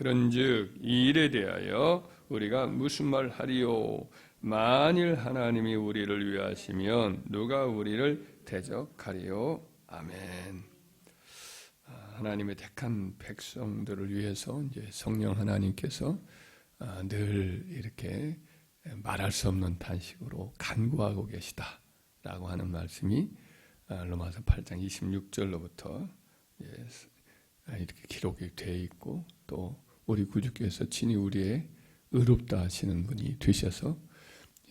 그런즉 이 일에 대하여 우리가 무슨 말 하리요? 만일 하나님이 우리를 위하시면 누가 우리를 대적하리요? 아멘. 아, 하나님의 택한 백성들을 위해서 이제 성령 하나님께서 아, 늘 이렇게 말할 수 없는 단식으로 간구하고 계시다라고 하는 말씀이 아, 로마서 8장 26절로부터 이렇게 기록이 되어 있고 또 우리 구주께서 친히 우리의 의롭다 하시는 분이 되셔서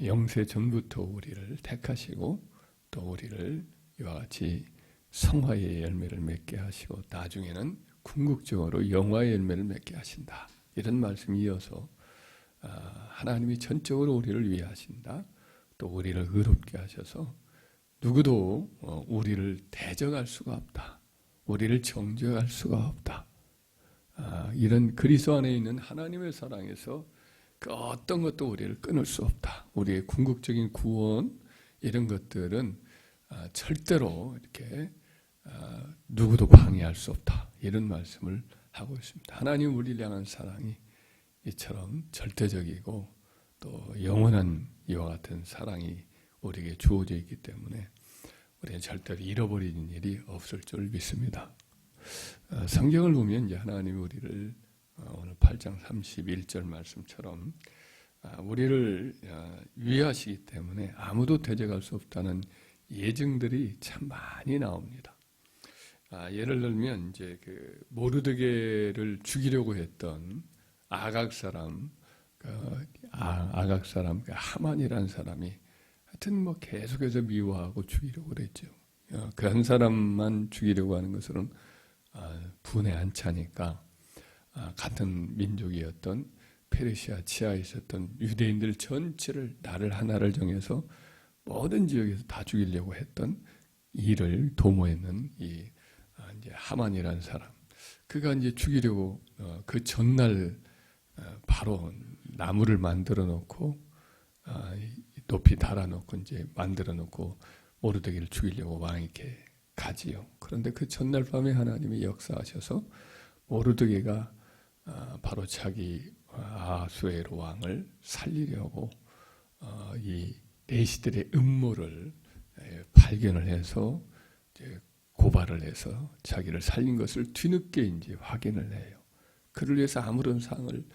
영세 전부터 우리를 택하시고 또 우리를 이와 같이 성화의 열매를 맺게 하시고 나중에는 궁극적으로 영화의 열매를 맺게 하신다. 이런 말씀이 이어서 아, 하나님이 전적으로 우리를 위하신다. 또 우리를 의롭게 하셔서 누구도 어, 우리를 대적할 수가 없다. 우리를 정죄할 수가 없다. 아, 이런 그리스도 안에 있는 하나님의 사랑에서 그 어떤 것도 우리를 끊을 수 없다. 우리의 궁극적인 구원 이런 것들은 아, 절대로 이렇게 누구도 방해할 수 없다. 이런 말씀을 하고 있습니다. 하나님 우리를 향한 사랑이 이처럼 절대적이고 또 영원한 이와 같은 사랑이 우리에게 주어져 있기 때문에 우리는 절대로 잃어버리는 일이 없을 줄 믿습니다. 어, 성경을 보면 이제 하나님이 우리를 어, 오늘 8장 31절 말씀처럼 아, 우리를 어, 위하시기 때문에 아무도 대적할 수 없다는 예증들이 참 많이 나옵니다. 아, 예를 들면 이제 그 모르드게를 죽이려고 했던 아각 사람, 그 아, 아각 사람 그 하만이라는 사람이 하여튼 뭐 계속해서 미워하고 죽이려고 그랬죠. 어, 그한 사람만 죽이려고 하는 것은 아, 분에 안 차니까 아, 같은 민족이었던 페르시아 지하에 있었던 유대인들 전체를 나를 하나를 정해서 모든 지역에서 다 죽이려고 했던 일을 도모했는 이 아, 이제 하만이라는 사람. 그가 이제 죽이려고 어, 그 전날 어, 바로 나무를 만들어 놓고 높이 달아 놓고 이제 만들어 놓고 모르드기를 죽이려고 왕에게 가지요. 그런데 그 전날 밤에 하나님이 역사하셔서 모르드기가 어, 바로 자기 아수에로 왕을 살리려고 어, 이 내시들의 음모를 발견을 해서 고발을 해서 자기를 살린 것을 뒤늦게 이제 확인을 해요. 그를 위해서 아무런 상을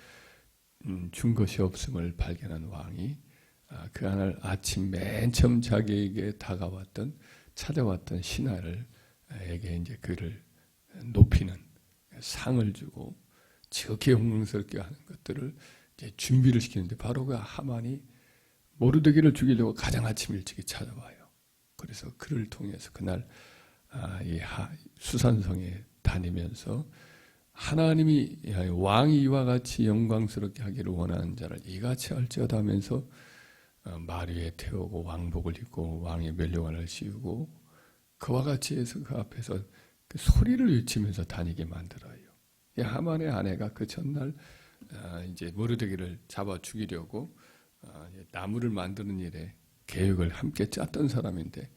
음, 준 것이 없음을 발견한 왕이 아, 그날 아침 맨 처음 자기에게 다가왔던 찾아왔던 신하를 에게 이제 그를 높이는 상을 주고 지극히 영광스럽게 하는 것들을 이제 준비를 시키는데 바로 그 하만이 모르드기를 죽이려고 가장 아침 일찍이 찾아와요. 그래서 그를 통해서 그날 아, 이 수산성에 다니면서 하나님이 왕이 이와 같이 영광스럽게 하기를 원하는 자를 이같이 할지어다 하면서 어, 마리에 태우고 왕복을 입고 왕의 멸류관을 씌우고 그와 같이 해서 그 앞에서 그 소리를 외치면서 다니게 만들어요. 이 하만의 아내가 그 전날 어, 이제 모르드기를 잡아 죽이려고 어, 나무를 만드는 일에 계획을 함께 짰던 사람인데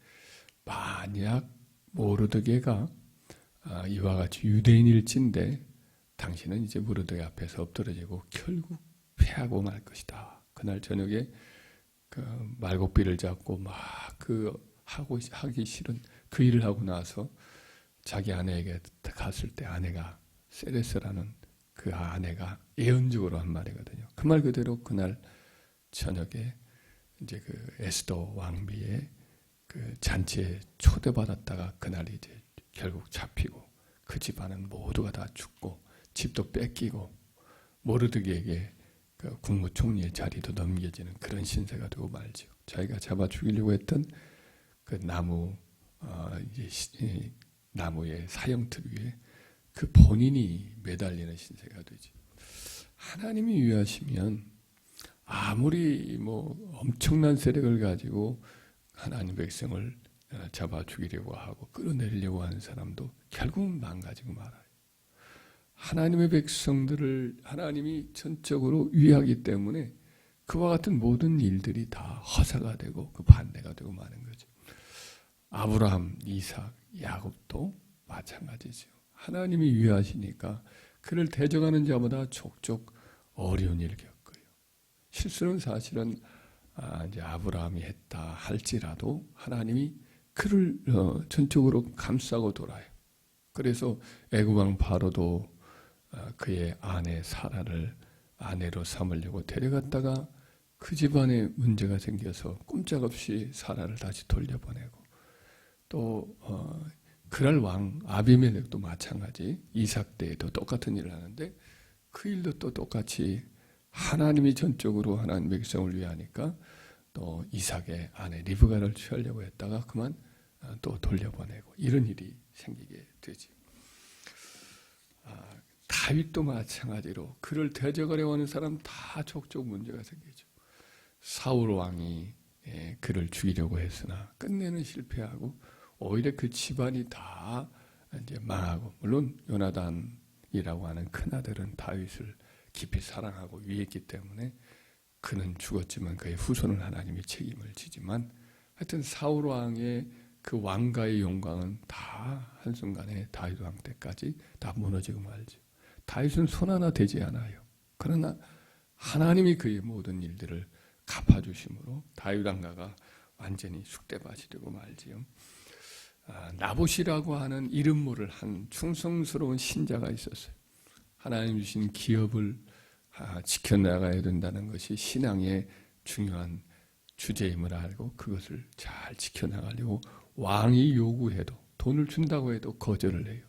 만약 모르드게가 이와 같이 유대인일진데 당신은 이제 무르드게 앞에서 엎드러지고 결국 패하고 말 것이다. 그날 저녁에 그 말곡비를 잡고 막 그 하고 하기 싫은 그 일을 하고 나서 자기 아내에게 갔을 때 아내가 세레스라는 그 아내가 예언적으로 한 말이거든요. 그 말 그대로 그날 저녁에 이제 그 에스더 왕비의 그 잔치에 초대받았다가 그날 이제 결국 잡히고 그 집안은 모두가 다 죽고 집도 뺏기고 모르드기에게 그 국무총리의 자리도 넘겨지는 그런 신세가 되고 말죠. 자기가 잡아 죽이려고 했던 그 나무 어, 이제 나무의 사형틀 위에 그 본인이 매달리는 신세가 되지. 하나님이 위하시면 아무리 뭐 엄청난 세력을 가지고 하나님 백성을 어, 잡아 죽이려고 하고 끌어내리려고 하는 사람도 결국은 망가지고 말아요. 하나님의 백성들을 하나님이 전적으로 위하기 때문에 그와 같은 모든 일들이 다 허사가 되고 그 반대가 되고 마는 거죠. 아브라함, 이삭, 야곱도 마찬가지죠. 하나님이 위하시니까 그를 대적하는 자보다 족족 어려운 일을 겪어요. 실수는 사실은 아, 이제 아브라함이 했다 할지라도 하나님이 그를 어, 전적으로 감싸고 돌아요. 그래서 애굽왕 바로도 어, 그의 아내 사라를 아내로 삼으려고 데려갔다가 그 집안에 문제가 생겨서 꼼짝없이 사라를 다시 돌려보내고 또 어, 그랄 왕 아비멜렉도 마찬가지 이삭 때에도 똑같은 일을 하는데 그 일도 또 똑같이 하나님이 전적으로 하나님 백성을 위하니까 또 이삭의 아내 리브가를 취하려고 했다가 그만 어, 또 돌려보내고 이런 일이 생기게 되지. 아, 다윗도 마찬가지로 그를 대적하려고 하는 사람 다 족족 문제가 생기죠. 사울 왕이 예, 그를 죽이려고 했으나 끝내는 실패하고 오히려 그 집안이 다 이제 망하고 물론 요나단이라고 하는 큰 아들은 다윗을 깊이 사랑하고 위했기 때문에 그는 죽었지만 그의 후손은 하나님이 책임을 지지만 하여튼 사울 왕의 그 왕가의 영광은 다 한순간에 다윗 왕 때까지 다 무너지고 말죠. 다윗은 손 하나 되지 않아요. 그러나 하나님이 그의 모든 일들을 갚아주심으로 다윗 왕가가 완전히 쑥대밭이 되고 말지요. 아, 나봇이라고 하는 이름 모를 한 충성스러운 신자가 있었어요. 하나님 주신 기업을 아, 지켜나가야 된다는 것이 신앙의 중요한 주제임을 알고 그것을 잘 지켜나가려고 왕이 요구해도 돈을 준다고 해도 거절을 해요.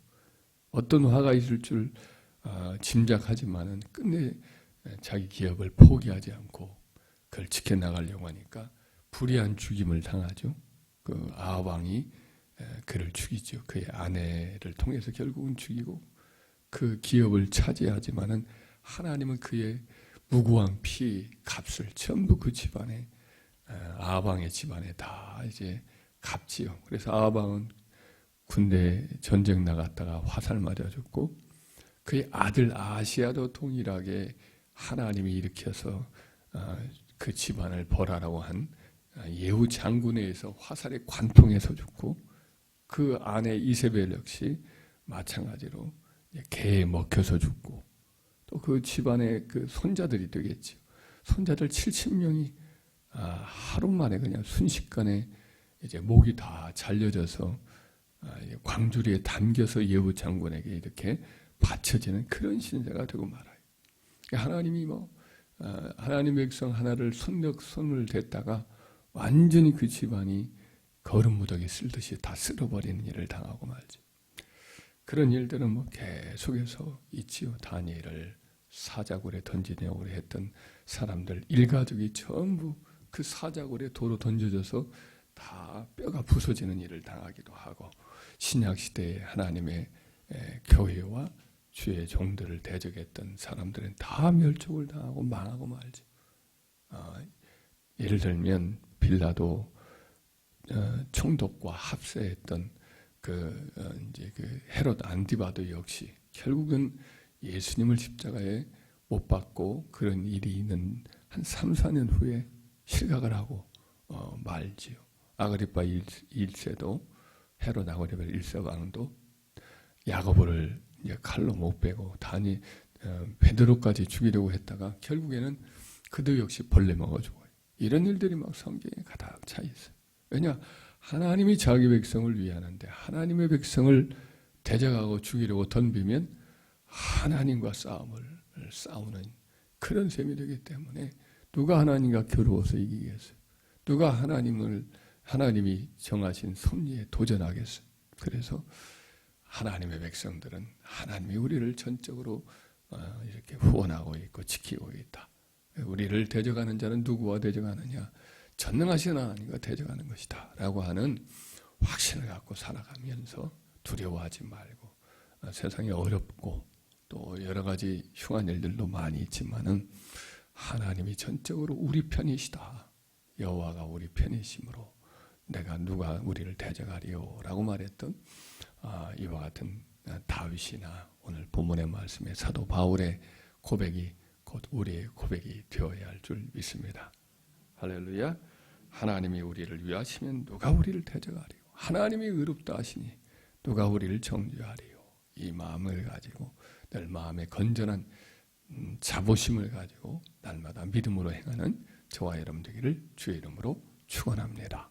어떤 화가 있을 줄 아, 짐작하지만은 끝내 자기 기업을 포기하지 않고 그걸 지켜나가려고 하니까 불의한 죽임을 당하죠. 그 아왕이 그를 죽이죠. 그의 아내를 통해서 결국은 죽이고 그 기업을 차지하지만은 하나님은 그의 무고한 피 값을 전부 그 집안에 아방의 집안에 다 이제 갚지요. 그래서 아방은 군대 전쟁 나갔다가 화살 맞아 죽고 그의 아들 아시아도 동일하게 하나님이 일으켜서 어, 그 집안을 벌하라고 한 예후 장군에 의해서 화살에 관통해서 죽고 그 아내 이세벨 역시 마찬가지로 개에 먹혀서 죽고 또 그 집안의 그 손자들이 되겠죠. 손자들 70명이 아, 하루 만에 그냥 순식간에 이제 목이 다 잘려져서 아, 광주리에 담겨서 예후 장군에게 이렇게 바쳐지는 그런 신세가 되고 말아요. 하나님이 뭐 아, 하나님 백성 하나를 손력 손을 댔다가 완전히 그 집안이 거름무더기 쓸듯이 다 쓸어버리는 일을 당하고 말지. 그런 일들은 뭐 계속해서 있지요. 다니엘을 사자굴에 던지려고 했던 사람들 일가족이 전부 그 사자굴에 도로 던져져서 다 뼈가 부서지는 일을 당하기도 하고 신약 시대에 하나님의 교회와 주의 종들을 대적했던 사람들은 다 멸족을 당하고 망하고 말지. 어, 예를 들면 빌라도 어, 총독과 합세했던 그 어, 이제 그 헤롯 안디바도 역시 결국은 예수님을 십자가에 못 박고 그런 일이 있는 한 3, 4년 후에 실각을 하고 어, 말지요. 아그리파 1 세도 헤롯 아그리파 1세 왕도 야고보를 칼로 못 빼고 단이 어, 베드로까지 죽이려고 했다가 결국에는 그도 역시 벌레 먹어 죽어요. 이런 일들이 막 성경에 가득 차 있어요. 왜냐? 하나님이 자기 백성을 위하는데 하나님의 백성을 대적하고 죽이려고 덤비면 하나님과 싸움을 싸우는 그런 셈이 되기 때문에 누가 하나님과 겨루어서 이기겠어요? 누가 하나님을 하나님이 정하신 섭리에 도전하겠어요? 그래서 하나님의 백성들은 하나님이 우리를 전적으로 어, 이렇게 후원하고 있고 지키고 있다. 우리를 대적하는 자는 누구와 대적하느냐? 전능하신 하나님과 대적하는 것이다. 라고 하는 확신을 갖고 살아가면서 두려워하지 말고 어, 세상이 어렵고 또 여러 가지 흉한 일들도 많이 있지만은 하나님이 전적으로 우리 편이시다. 여호와가 우리 편이심으로 내가 누가 우리를 대적하리요라고 말했던 아, 이와 같은 다윗이나 오늘 본문의 말씀에 사도 바울의 고백이 곧 우리의 고백이 되어야 할 줄 믿습니다. 할렐루야. 하나님이 우리를 위하시면 누가 우리를 대적하리요? 하나님이 의롭다 하시니 누가 우리를 정죄하리요? 이 마음을 가지고 늘 마음에 건전한 음, 자부심을 가지고 날마다 믿음으로 행하는 저와 여러분 되기를 주의 이름으로 축원합니다.